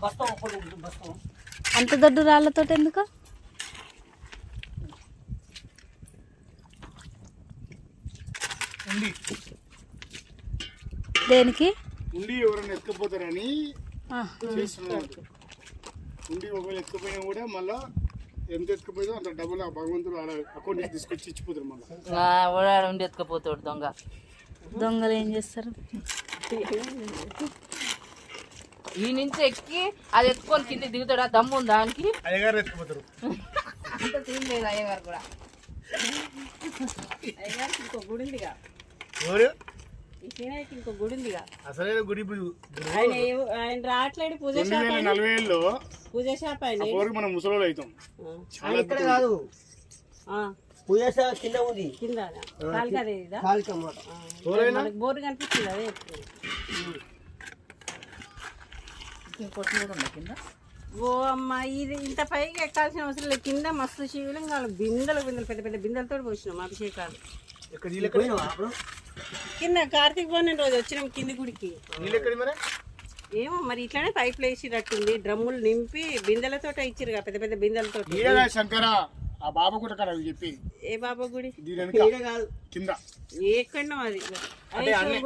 బస్తా ఒక్కటి బస్తా అంత దొడ్డు రాళ్ళతో ఎందుకు? దేనికి? ఉండి ఎవరైనా ఎత్తుకుపోతారని చేస్తున్నారు. ఉండి ఒకవేళ ఎత్తుకుపోయినా కూడా మళ్ళా ఎంత ఎత్తుకుపోయిందో అంత డబ్బులు ఆ భగవంతుడు అకౌంట్ తీసుకొచ్చి ఇచ్చిపోతారు మళ్ళీ. ఉండి ఎత్తుకపోతాడు దొంగ. దొంగలు ఏం చేస్తారు? ఈ నుంచి ఎక్కి అది ఎత్తుకొని కింద దిగుతాడా? దమ్ము ఉందా దానికి అయ్యగారు ఎత్తుకుపోతారు. అంత లేదు అయ్యగారు కూడా. అయ్యగారికి ఇంకో గుడి ఉందిగా. ఎవరు? ఈ సీనయ్యకి ఇంకో గుడి ఉందిగా. అసలే గుడి ఆయన ఏ- ఆయన రావట్లేడు పూజ రెండు షాప్ వేల ఆయన నలభై ఏళ్ళలో పూజ షాప్ ఆయన. వరకు మనం ముసలోళ్ళు అవుతాం. ఆ, ఇక్కడ కాదు. ఆ, పూజ కింద ఉంది. కింద కాలికదే ఇదా కాలికి అన్నమాట ఎవరైనా? మనకి బోర్డు కనిపిస్తుంది అదే. ఇంకోటి కూడా ఉంది కింద. ఓ అమ్మ ఇది ఇంత పైకి ఎక్కాల్సిన అవసరం లేదు. కింద మస్తు శివలింగాలు బిందెలు బిందెలు పెద్ద పెద్ద బిందెలతో పోసినాం అభిషేకాలు. ఇక్కడ నీళ్ళు ఎక్కడ పోయినావా అప్పుడు? కింద కార్తీక పౌర్ణమి రోజు వచ్చినాం కింది గుడికి. నీళ్ళు ఎక్కడ మరి? ఏమో మరి ఇట్లానే పైపులు వేసినట్టుంది డ్రమ్ములు నింపి బిందెలతో ఇచ్చిరుగా పెద్ద పెద్ద బిందెలతో శంకర ఆ బాబా కూడా కదా చెప్పి. ఏ బాబా గుడి? కాదు. కింద. ఎక్కడో అది.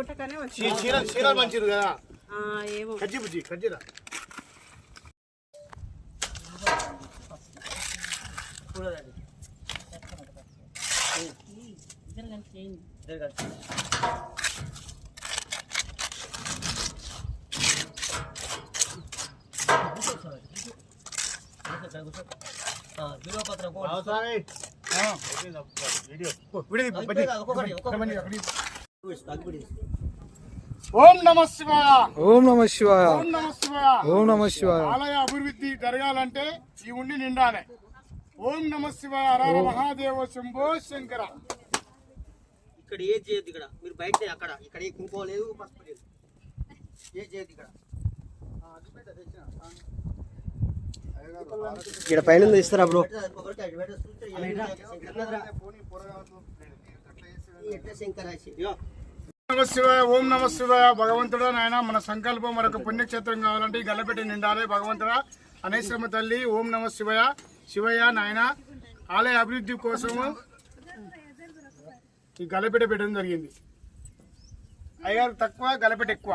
గుట్టకనే వచ్చింది. మంచిది కదా. ఏమో. కజ్జి బుజ్జి కజ్జిరా చూడదండి ఓం నమ శివాయ. ఓం నమ శివాయ. ఓం నమ శివాయ. ఓం నమ శివాయ. ఆలయ అభివృద్ధి జరగాలంటే ఈ ఉండి నిండాలి. ఓం నమ శివాయ. హర మహాదేవ శంభో శంకర. ఇక్కడ ఏది చేయొద్దు ఇక్కడ? మీరు బయట అక్కడ. ఇక్కడ ఏ కుంకుమ లేదు పసుపు లేదు. ఏది చేయొద్దు ఇక్కడ? ఇక్కడ పైన ఇస్తారా బ్రో? నమ నమశివాయ ఓం నమశివాయ భగవంతుడా నాయన మన సంకల్పం మరొక పుణ్యక్షేత్రం కావాలంటే ఈ గల్లపెట్టి నిండాలి భగవంతుడా. అనేశ్వరమ తల్లి ఓం నమ శివయ. శివయ్య నాయన ఆలయ అభివృద్ధి కోసము ఈ గల్లపెట్ట పెట్టడం జరిగింది. అయ్యారు తక్కువ గల్లపెట్ట ఎక్కువ.